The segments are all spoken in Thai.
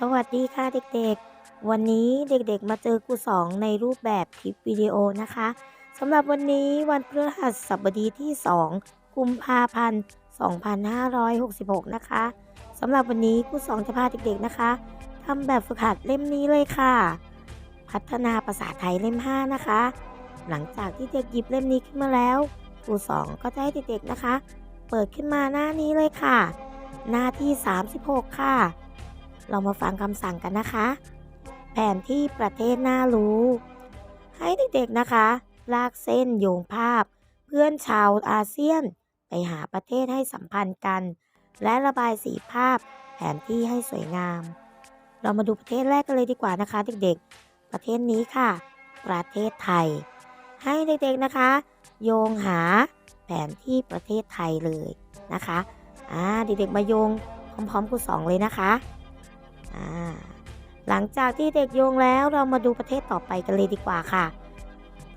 สวัสดีค่ะเด็กๆ วันนี้เด็กๆมาเจอครูสองในรูปแบบคลิปวิดีโอนะคะสำหรับวันนี้วันพฤหัสบดีที่ 2 กุมภาพันธ์ 2566 นะคะสำหรับวันนี้ครูสองจะพาเด็กๆนะคะทำแบบฝึกหัดเล่มนี้เลยค่ะ พัฒนาภาษาไทยเล่ม 5 นะคะ หลังจากที่เด็กหยิบเล่มนี้ขึ้นมาแล้วครูสองก็จะให้เด็กๆนะคะ เปิดขึ้นมาหน้านี้เลยค่ะ หน้าที่ 36 ค่ะ เรามาฟังคำสั่งกันนะคะ แผนที่ประเทศน่ารู้ ให้เด็กๆนะคะ ลากเส้นโยงภาพ เพื่อนชาวอาเซียน ไปหาประเทศให้สัมพันธ์กัน และระบายสีภาพ แผนที่ให้สวยงาม เรามาดูประเทศแรกกันเลยดีกว่านะคะเด็กๆ ประเทศนี้ค่ะ ประเทศไทย ให้เด็กๆนะคะ โยงหาแผนที่ประเทศไทยเลยนะคะ อ่า เด็กๆ มาโยงพร้อมๆคุณสองเลยนะคะ หลังจากที่เด็กโยงแล้วเรามาดูประเทศต่อไปกันเลยดีกว่าค่ะ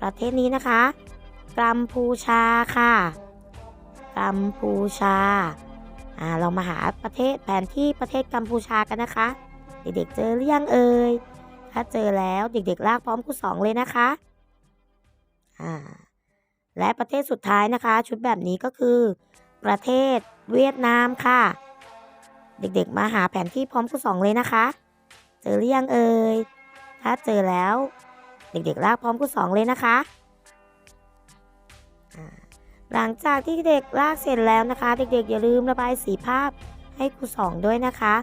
ประเทศนี้นะคะกัมพูชาค่ะกัมพูชาอ่าเรามาหาประเทศแผนที่ประเทศกัมพูชากันนะคะ เด็กๆเจอหรือยังเอ่ยถ้าเจอแล้วเด็กๆลากพร้อมคุณสองเลยนะคะอ่าและประเทศสุดท้ายนะคะ ชุดแบบนี้ก็คือ ประเทศเวียดนามค่ะ เด็กๆ มาหาแผนที่พร้อมคุณสองเลยนะคะ เจอหรือยังเอ่ย ถ้าเจอแล้ว เด็กๆ ลากพร้อมคุณสองเลยนะคะ หลังจากที่เด็กลากเสร็จแล้วนะคะ เด็กๆ อย่าลืมระบายสีภาพให้ครูสองด้วยนะคะ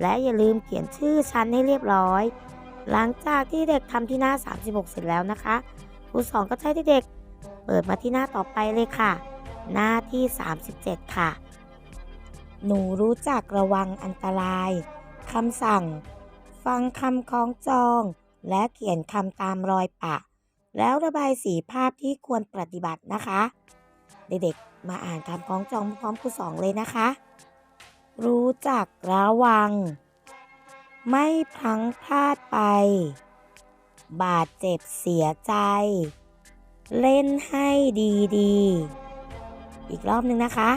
และอย่าลืมเขียนชื่อชั้นให้เรียบร้อย หลังจากที่เด็กทำที่หน้า 36 เสร็จแล้วนะคะครูสองก็จะให้เด็กๆเปิดมาที่หน้าต่อไปเลยค่ะ หน้าที่ 37 ค่ะ หนูรู้จักระวังอันตรายคำสั่ง ฟังคำคล้องจอง และเขียนคำตามรอยปะ แล้วระบายสีภาพที่ควรปฏิบัตินะคะ เด็กๆ มาอ่านคำคล้องจองพร้อมครูสองเลยนะคะ รู้จักระวัง ไม่พลั้งพลาดไป บาดเจ็บเสียใจ เล่นให้ดีๆ อีกรอบหนึ่งนะคะ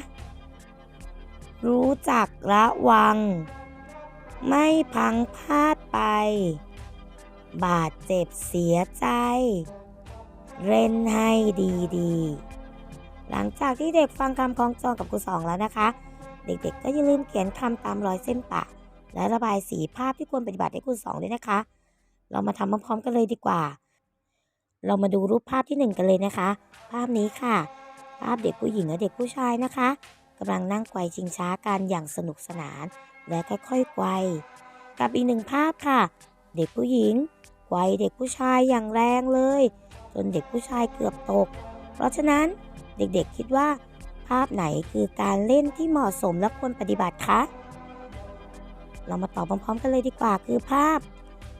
รู้จักระวัง ไม่พังพลาดไป บาดเจ็บเสียใจ เล่นให้ดีๆ หลังจากที่เด็กฟังคำคล้องจองกับครูสองแล้วนะคะ เด็กๆก็อย่าลืมเขียนคำตามรอยเส้นปะ และระบายสีภาพที่ควรปฏิบัติให้ครูสองด้วยนะคะ เรามาทำพร้อมๆกันเลยดีกว่า เรามาดูรูปภาพที่หนึ่งกันเลยนะคะ ภาพนี้ค่ะ ภาพเด็กผู้หญิงและเด็กผู้ชายนะคะ กำลังนั่งไกวชิงช้ากันอย่างสนุกสนานและค่อยๆไกวกับอีกหนึ่งภาพค่ะ เด็กผู้หญิงไกวเด็กผู้ชายอย่างแรงเลย จนเด็กผู้ชายเกือบตก เพราะฉะนั้นเด็กๆคิดว่า ภาพไหนคือการเล่นที่เหมาะสมและควรปฏิบัติคะเรามาตอบพร้อมๆกันเลยดีกว่าคือภาพ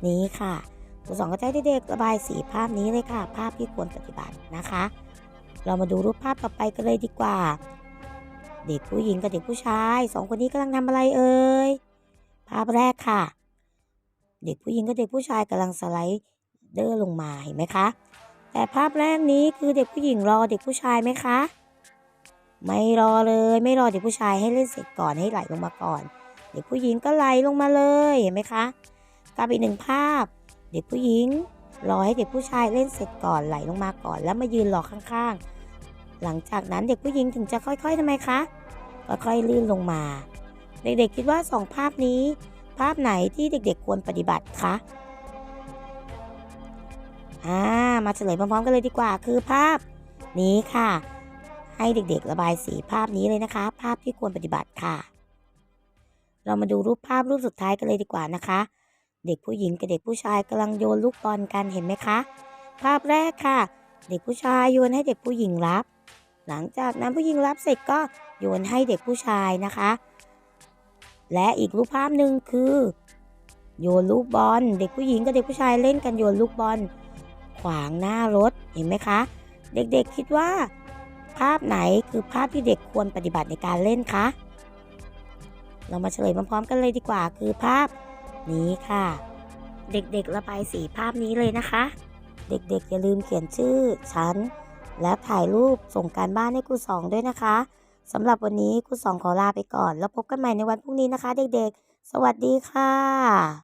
นี้ค่ะครูสองก็จะให้เด็กๆระบายสีภาพนี้เลยค่ะ ภาพที่ควรปฏิบัตินะคะ เรามาดูรูปภาพต่อไปกันเลยดีกว่า เด็กผู้หญิงกับเด็กผู้ชายสองคนนี้กำลังทำอะไรเอ่ยภาพแรกค่ะ เด็กผู้หญิงกับเด็กผู้ชายกำลังสไลด์เดอร์ลงมาเห็นไหมคะ แต่ภาพแรกนี้คือเด็กผู้หญิงรอเด็กผู้ชายไหมคะ ไม่รอเลยไม่รอเด็กผู้ชายให้เล่นเสร็จก่อนให้ไหลลงมาก่อน เด็กผู้หญิงก็ไหลลงมาเลยเห็นไหมคะกับอีกหนึ่งภาพ เด็กผู้หญิงรอให้เด็กผู้ชายเล่นเสร็จก่อนไหลลงมาก่อน แล้วมายืนรอข้างๆ หลังจากนั้นเด็กผู้หญิงถึงจะค่อยๆทำไมคะ ค่อยๆลื่นลงมา เด็กๆคิดว่าสองภาพนี้ ภาพไหนที่เด็กๆควรปฏิบัติคะอ่ามาเฉลยพร้อมๆกันเลยดีกว่า คือภาพนี้ค่ะ ให้เด็กๆระบายสีภาพนี้เลยนะคะ ภาพที่ควรปฏิบัติค่ะ เรามาดูรูปภาพรูปสุดท้ายกันเลยดีกว่านะคะ เด็กผู้หญิงกับเด็กผู้ชายกำลังโยนลูกบอลกันเห็นไหมคะ ภาพแรกค่ะ เด็กผู้ชายโยนให้เด็กผู้หญิงรับ หลังจากนั้นผู้หญิงรับเสร็จก็โยนให้เด็กผู้ชายนะคะ และอีกรูปภาพหนึ่งคือ โยนลูกบอล เด็กผู้หญิงกับเด็กผู้ชายเล่นกันโยนลูกบอล ขวางหน้ารถเห็นไหมคะ เด็กๆคิดว่า ภาพไหนคือภาพที่เด็กควรปฏิบัติในการเล่นคะเรามาเฉลยพร้อมๆกันเลยดีกว่าคือภาพนี้ค่ะ เด็กๆระบายสีภาพนี้เลยนะคะ เด็กๆ อย่าลืมเขียนชื่อชั้นและถ่ายรูปส่งการบ้านให้ครูสองด้วยนะคะสำหรับวันนี้ครูสองขอลาไปก่อน แล้วพบกันใหม่ในวันพรุ่งนี้นะคะ เด็กๆ สวัสดีค่ะ